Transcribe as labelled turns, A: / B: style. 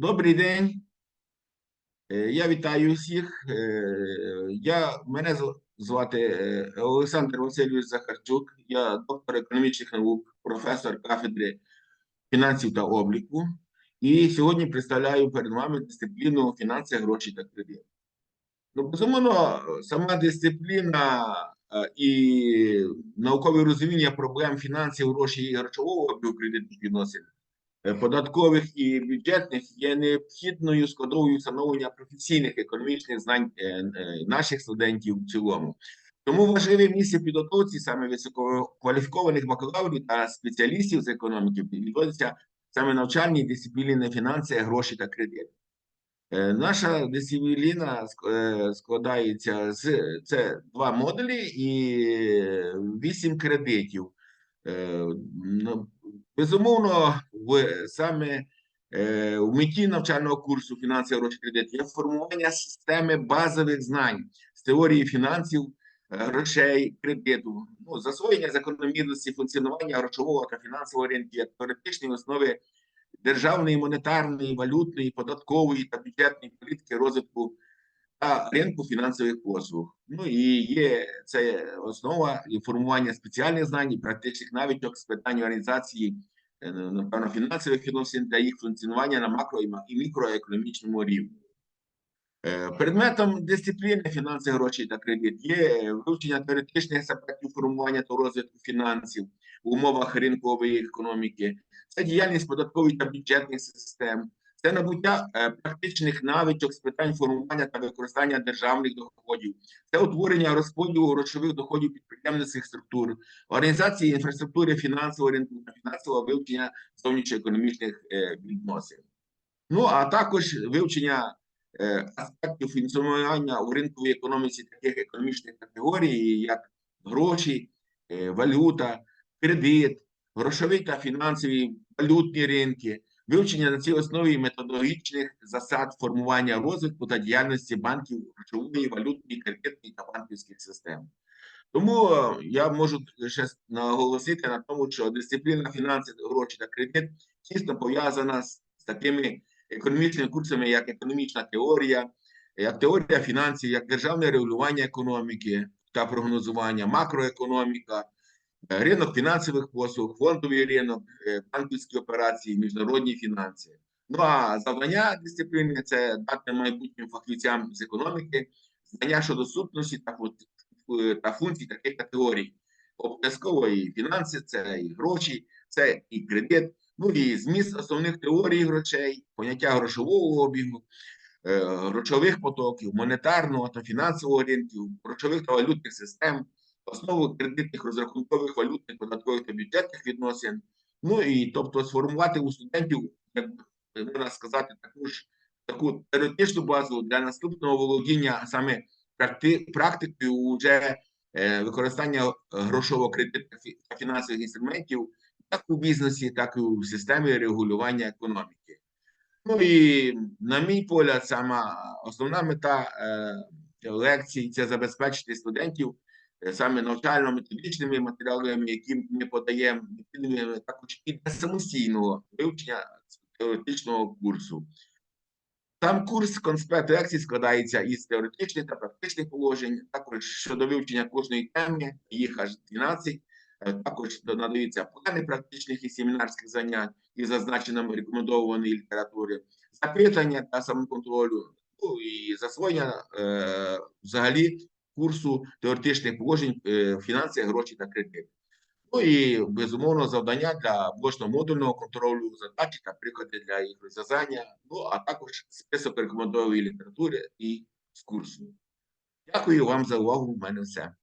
A: Добрий день. Е, Я вітаю всіх. Е, Я, мене звати е, Олександр Васильович Захарчук. Я доктор економічних наук, професор кафедри фінансів та обліку. І сьогодні представляю перед вами дисципліну фінанси, гроші та кредит. Ну, безумовно, сама дисципліна і наукове розуміння проблем фінансів, грошей і грошового кредитних відносин податкових і бюджетних є необхідною складовою встановлення професійних економічних знань е, е, наших студентів в цілому. Тому важливе місце підготовці саме висококваліфікованих бакалаврів та спеціалістів з економіки відводиться саме навчальні дисципліни фінанси, гроші та кредит. Е, Наша дисципліна е, складається з це два модулі і вісім кредитів. Е, ну, Безумовно, в саме е, в меті навчального курсу фінанси гроші кредит є формування системи базових знань з теорії фінансів, е, грошей, кредиту, ну, засвоєння закономірності функціонування грошового та фінансового ринку як теоретичні основи державної, монетарної, валютної, податкової та бюджетної політики розвитку та ринку фінансових послуг. Ну і є це основа формування спеціальних знань практичних навичок з питань організації е, напевно фінансових відносин та їх функціонування на макро і мікроекономічному рівні. Е, Предметом дисципліни фінанси, гроші та кредит є вивчення теоретичних аспектів формування та розвитку фінансів в умовах ринкової економіки, це діяльність податкових та бюджетних систем, це набуття е, практичних навичок з питань формування та використання державних доходів, це утворення розподілу грошових доходів підприємницьких структур, організації інфраструктури фінансового ринку та фінансового вивчення зовнішньоекономічних е, відносин. Ну а також вивчення е, аспектів функціонування у ринковій економіці таких економічних категорій, як гроші, валюта, кредит, грошові та фінансові валютні ринки, вивчення на цій основі методологічних засад формування розвитку та діяльності банків грошової, валютної, кредитної та банківських систем. Тому е, я можу ще наголосити на тому, що дисципліна фінанси, гроші та кредит тісно пов'язана з, такими економічними курсами, як економічна теорія, як теорія фінансів, як державне регулювання економіки та прогнозування, макроекономіка, ринок фінансових послуг, фондовий ринок, е, банківські операції, міжнародні фінанси. Ну а завдання дисципліни це дати майбутнім фахівцям з економіки знання щодо сутності та та функцій таких категорій. Обов'язково і фінанси, це і гроші, це і кредит, ну і зміст основних теорій грошей, поняття грошового обігу, е, грошових потоків, монетарного та фінансового ринків, грошових та валютних систем, основу кредитних розрахункових валютних податкових та бюджетних відносин. Ну і тобто сформувати у студентів, як можна сказати, також таку теоретичну базу для наступного володіння саме практикою уже е, використання грошово-кредитних та фінансових інструментів як у бізнесі, так і у системі регулювання економіки. Ну і на мій погляд, сама основна мета е, лекцій це забезпечити студентів саме навчально-методичними матеріалами, які ми подаємо, також і для самостійного вивчення теоретичного курсу. Сам курс конспект лекцій складається із теоретичних та практичних положень, також щодо вивчення кожної теми, їх аж 12, Е, також надаються плани практичних і семінарських занять із зазначенням рекомендованої літератури, запитання та самоконтролю, ну і засвоєння е, взагалі курсу теоретичних положень е, фінанси, гроші та кредити. Ну і безумовно завдання для блочно-модульного контролю, задачі та приклади для їх розв'язання, ну а також список рекомендованої літератури і з курсу. Дякую вам за увагу. У мене все.